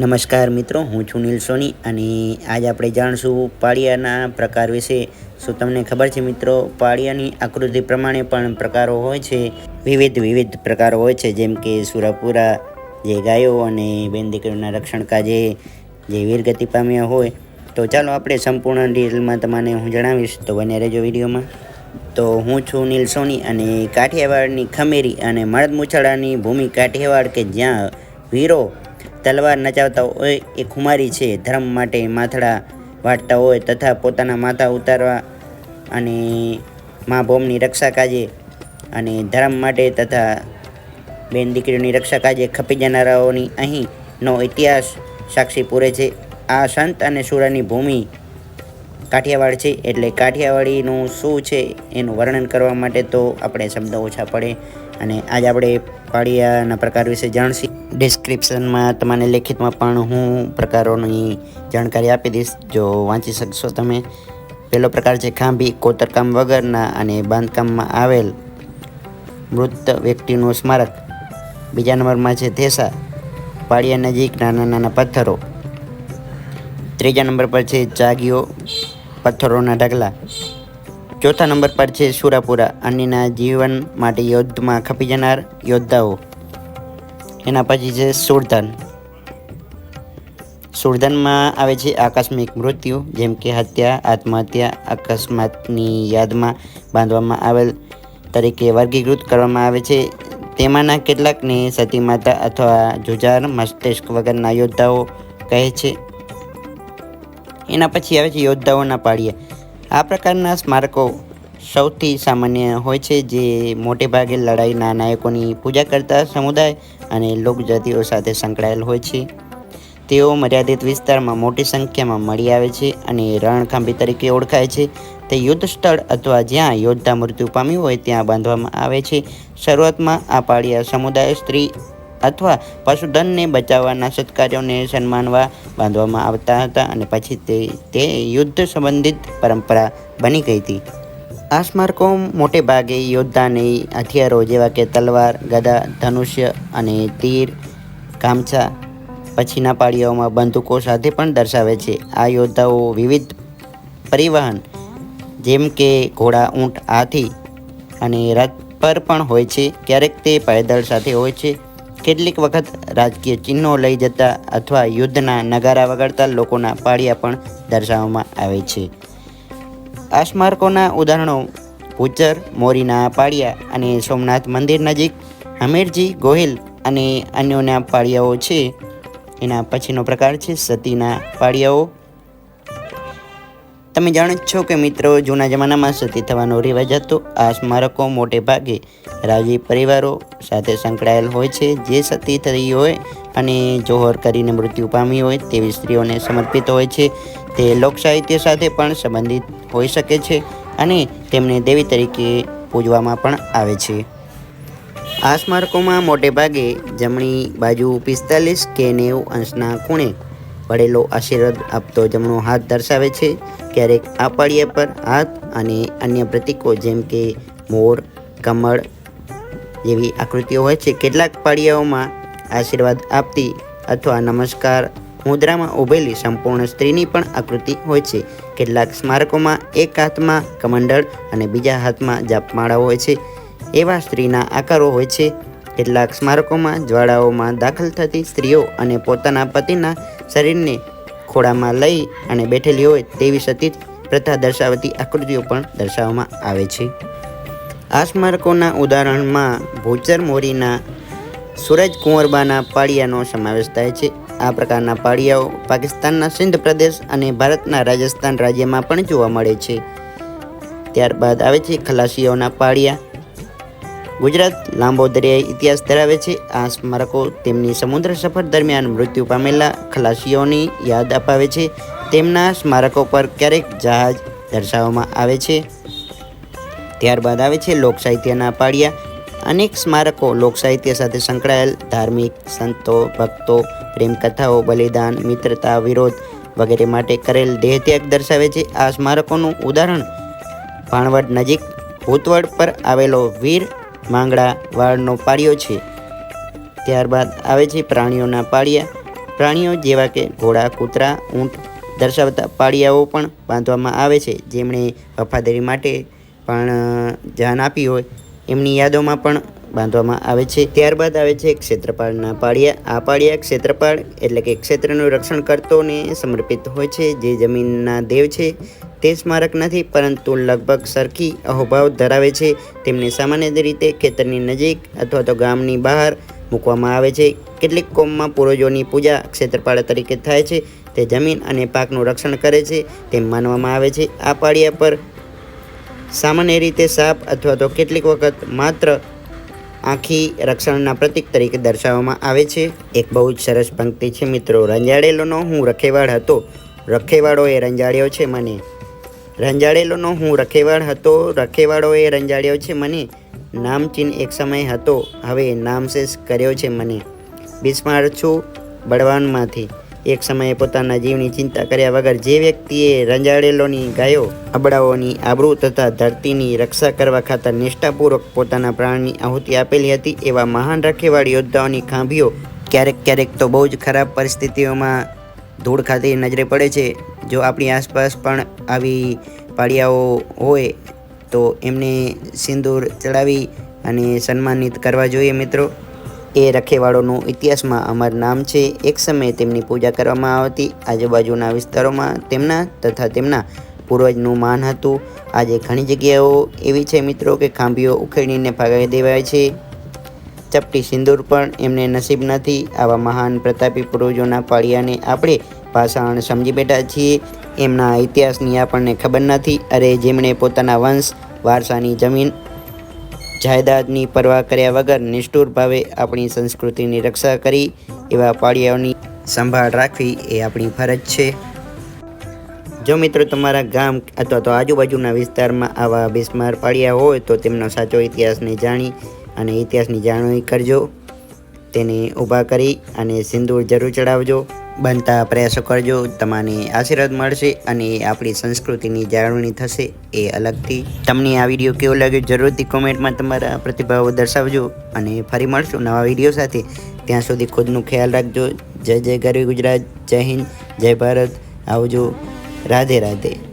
નમસ્કાર મિત્રો, હું છું નીલ સોની અને આજ આપણે જાણશું પાળિયાના પ્રકાર વિશે. શું તમને ખબર છે મિત્રો, પાળિયાની આકૃતિ પ્રમાણે પણ પ્રકારો હોય છે. વિવિધ વિવિધ પ્રકારો હોય છે, જેમ કે સુરાપુરા, જે ગાયો અને બેન દીકરીઓના રક્ષણ કાજે જે વીરગતિ પામ્યા હોય. તો ચાલો આપણે સંપૂર્ણ ડિટેલમાં તમને હું જણાવીશ. તો બને રહેજો વિડીયોમાં. તો હું છું નીલ સોની અને કાઠિયાવાડની ખમેરી અને મળદ મૂછાળાની ભૂમિ કાઠિયાવાડ કે જ્યાં વીરો તલવાર નચાવતા હોય એ ખુમારી છે. ધર્મ માટે માથડા વાટતા હોય તથા પોતાના માથા ઉતારવા અને મા ભોમની રક્ષા કાજે અને ધર્મ માટે તથા બેન દીકરીઓની રક્ષા કાજે ખપી જનારાઓની અહીંનો ઇતિહાસ સાક્ષી પૂરે છે. આ સંત અને સુરાની ભૂમિ કાઠિયાવાડ છે એટલે કાઠિયાવાડીનું શું છે એનું વર્ણન કરવા માટે તો આપણે શબ્દ ઓછા પડે અને આજ આપણે પાળિયાના પ્રકાર વિશે જાણશી? ડિસ્ક્રિપ્શનમાં તમને લેખિતમાં પણ હું પ્રકારોની જાણકારી આપી દઈશ. જો વાંચી શકશો તમે. પહેલો પ્રકાર છે ખાંભી, કોતરકામ વગરના અને બાંધકામમાં આવેલ મૃત વ્યક્તિનું સ્મારક. બીજા નંબરમાં છે થેસા, પાળિયા નજીક નાના નાના પથ્થરો. ત્રીજા નંબર પર છે ચાગીઓ પથ્થરોના ઢગલા. ચોથા નંબર પર છે સુરાપુરા, અન્યના જીવન માટે યુદ્ધમાં ખપી જનાર યોદ્ધાઓ. એના પછી છે સુરધન. સુરધનમાં આવે છે આકસ્મિક મૃત્યુ, જેમ કે હત્યા, આત્મહત્યા, અકસ્માતની યાદમાં બાંધવામાં આવેલ તરીકે વર્ગીકૃત કરવામાં આવે છે. તેમાંના કેટલાકને સતી માતા અથવા જુજાર મસ્તિષ્ક વગરના યોદ્ધાઓ કહે છે. એના પછી આવે છે યોદ્ધાઓના પાળિયા આ પ્રકારના સ્મારકો સૌથી સામાન્ય હોય છે જે મોટે ભાગે લડાઈના નાયકોની પૂજા કરતા સમુદાય અને લોકજાતિઓ સાથે સંકળાયેલ હોય છે. તેઓ મર્યાદિત વિસ્તારમાં મોટી સંખ્યામાં મળી આવે છે અને રણખાંભી તરીકે ઓળખાય છે. તે યુદ્ધ સ્થળ અથવા જ્યાં યોદ્ધા મૃત્યુ પામ્યું હોય ત્યાં બાંધવામાં આવે છે. શરૂઆતમાં આ પાળિયા સમુદાય સ્ત્રી અથવા પશુધનને બચાવવાના સત્કાર્યોને સન્માનવા બાંધવામાં આવતા હતા અને પછી તે તે યુદ્ધ સંબંધિત પરંપરા બની ગઈ હતી. આ સ્મારકો મોટે ભાગે યોદ્ધાને હથિયારો જેવા કે તલવાર ગદા ધનુષ્ય અને તીર કામછા પછીના પાળીઓમાં બંદૂકો સાથે પણ દર્શાવે છે. આ યોદ્ધાઓ વિવિધ પરિવહન, જેમ કે ઘોડા, ઊંટ, હાથી અને રથ પર પણ હોય છે. ક્યારેક તે પાયદળ સાથે હોય છે કેટલીક વખત રાજકીય ચિહ્નો લઈ જતા અથવા યુદ્ધના નગારા વગાડતા લોકોના પાળિયા પણ દર્શાવવામાં આવે છે. આ સ્મારકોના ઉદાહરણો ભૂચર, મોરીના પાળિયા અને સોમનાથ મંદિર નજીક, હમીરજી, ગોહિલ અને અન્યોના પાળિયાઓ છે. એના પછીનો પ્રકાર છે સતીના પાળિયાઓ. તમે જાણો છો કે મિત્રો, જૂના જમાનામાં સતી થવાનો રિવાજ હતો. આ સ્મારકો મોટે ભાગે રાજી પરિવારો સાથે સંકળાયેલ હોય છે. જે સતી થઈ હોય અને જોહર કરીને મૃત્યુ પામી હોય તેવી સ્ત્રીઓને સમર્પિત હોય છે. તે લોકસાહિત્ય સાથે પણ સંબંધિત હોઈ શકે છે અને તેમને દેવી તરીકે પૂજવામાં પણ આવે છે. આ સ્મારકોમાં મોટે ભાગે જમણી બાજુ પિસ્તાલીસ કે નેવું અંશના ખૂણે પડેલો આશીર્વાદ આપતો જમણો હાથ દર્શાવે છે. ક્યારેક આ પાળિયા પર હાથ અને અન્ય પ્રતીકો જેમ કે મોર, કમળ જેવી આકૃતિઓ હોય છે. કેટલાક પાળીયાઓમાં આશીર્વાદ આપતી અથવા નમસ્કાર મુદ્રામાં ઊભેલી સંપૂર્ણ સ્ત્રીની પણ આકૃતિ હોય છે. કેટલાક સ્મારકોમાં એક હાથમાં કમંડળ અને બીજા હાથમાં જાપમાળા હોય છે. એવા સ્ત્રીના આકારો હોય છે. કેટલાક સ્મારકોમાં જ્વાળાઓમાં દાખલ થતી સ્ત્રીઓ અને પોતાના પતિના શરીરને ખોળામાં લઈ અને બેઠેલી હોય તેવી સતી પ્રથા દર્શાવતી આકૃતિઓ પણ દર્શાવવામાં આવે છે. આ સ્મારકોના ઉદાહરણમાં ભૂચર મોરીના સૂરજ કુંવરબાના પાળિયાનો સમાવેશ થાય છે. આ પ્રકારના પાળિયાઓ પાકિસ્તાનના સિંધ પ્રદેશ અને ભારતના રાજસ્થાન રાજ્યમાં પણ જોવા મળે છે. ત્યારબાદ આવે છે ખલાસીઓના પાળિયા ગુજરાત લાંબો દરિયાઈ ઇતિહાસ ધરાવે છે. આ સ્મારકો તેમની સમુદ્ર સફર દરમિયાન મૃત્યુ પામેલા ખલાસીઓની યાદ અપાવે છે. તેમના સ્મારકો પર ક્યારેક જહાજ દર્શાવવામાં આવે છે. ત્યારબાદ આવે છે લોકસાહિત્યના પાળિયા. અનેક સ્મારકો લોકસાહિત્ય સાથે સંકળાયેલ ધાર્મિક સંતો, ભક્તો, પ્રેમકથાઓ, બલિદાન, મિત્રતા, વિરોધ વગેરે માટે કરેલ દેહત્યાગ દર્શાવે છે. આ સ્મારકોનું ઉદાહરણ ભાણવડ નજીક ભૂતવડ પર આવેલો વીર માંગડા વાળનો પાળિયો છે. ત્યારબાદ આવે છે પ્રાણીઓના પાળિયા. પ્રાણીઓ જેવા કે ઘોડા, કૂતરા, ઊંટ દર્શાવતા પાળિયાઓ પણ બાંધવામાં આવે છે. જેમણે વફાદારી માટે પણ જાન આપી હોય, એમની યાદોમાં પણ બાંધવામાં આવે છે. ત્યારબાદ આવે છે ક્ષેત્રપાળના પાળિયા. આ પાળિયા ક્ષેત્રપાળ એટલે કે ક્ષેત્રનું રક્ષણ કરતોને સમર્પિત હોય છે. જે જમીનના દેવ છે તે સ્મારક નથી, પરંતુ લગભગ સરખી અહોભાવ ધરાવે છે. તેમને સામાન્ય રીતે ખેતરની નજીક અથવા તો ગામની બહાર મૂકવામાં આવે છે. કેટલીક કોમમાં પૂર્વજોની પૂજા ક્ષેત્રપાળ તરીકે થાય છે. તે જમીન અને પાકનું રક્ષણ કરે છે તેમ માનવામાં આવે છે. આ પાળિયા પર સામાન્ય રીતે સાપ અથવા તો કેટલીક વખત માત્ર આખી રક્ષણના પ્રતીક તરીકે દર્શાવવામાં આવે છે. એક બહુ જ સરસ પંક્તિ છે મિત્રો, રંજાડેલોનો હું રખેવાળ હતો. રખેવાળો એ રંજાડ્યો છે મને. રંજાડેલોનો હું રખેવાળ હતો રખેવાળો એ રંજાડ્યો છે મને. નામચીન એક સમય હતો, હવે નામશેષ કર્યો છે મને. બિસ્માર છું બળવાનમાંથી. એક સમયે પોતાના જીવની ચિંતા કર્યા વગર જે વ્યક્તિએ રંજાડેલોની ગાયો અબડાઓની આબરૂ તથા ધરતીની રક્ષા કરવા ખાતર નિષ્ઠાપૂર્વક પોતાના પ્રાણની આહુતિ આપેલી હતી, એવા મહાન રખેવાળ યોદ્ધાઓની ખાંભીઓ ક્યારેક ક્યારેક તો બહુ જ ખરાબ પરિસ્થિતિઓમાં ધૂળ ખાતી નજરે પડે છે. જો આપણી આસપાસ પણ આવી પાળિયાઓ હોય, તો એમને સિંદૂર ચડાવી અને સન્માનિત કરવા જોઈએ મિત્રો. એ રખેવાળોનું ઇતિહાસમાં અમર નામ છે. એક સમયે તેમની પૂજા કરવામાં આવતી આજુબાજુના વિસ્તારોમાં તેમના તથા તેમના પૂર્વજનું માન હતું. આજે ઘણી જગ્યાઓ એવી છે મિત્રો કે ખાંભીઓ ઉખેડીને ભગાવી દેવાય છે. ચપટી સિંદૂર પણ એમને નસીબ નથી. આવા મહાન પ્રતાપી પૂર્વજોના પાળિયાને આપણે પાષાણ સમજી બેઠા છીએ. એમના ઇતિહાસની આપણને ખબર નથી. અરે, જેમણે પોતાના વંશ વારસાની જમીન જાયદાદની પરવા કર્યા વગર નિષ્ઠુર ભાવે આપણી સંસ્કૃતિની રક્ષા કરી એવા પાળિયાઓની સંભાળ રાખવી એ આપણી ફરજ છે. જો મિત્રો તમારા ગામ અથવા તો આજુબાજુના વિસ્તારમાં આવા બિસ્માર પાળિયા હોય તો તેમનો સાચો ઇતિહાસને જાણી અને ઇતિહાસની જાણવી કરજો. તેને ઊભા કરી અને સિંદૂર જરૂર ચડાવજો. બનતા પ્રયાસો કરજો. તમને આશીર્વાદ મળશે અને આપણી સંસ્કૃતિની જાળવણી થશે એ અલગથી. તમને આ વીડિયો કેવો લાગ્યો જરૂરથી કોમેન્ટમાં તમારા પ્રતિભાવો દર્શાવજો અને ફરી મળશું નવા વીડિયો સાથે. ત્યાં સુધી ખુદનું ખ્યાલ રાખજો. જય જય ગરવી ગુજરાત, જય હિન્દ, જય ભારત. આવજો. રાધે રાધે.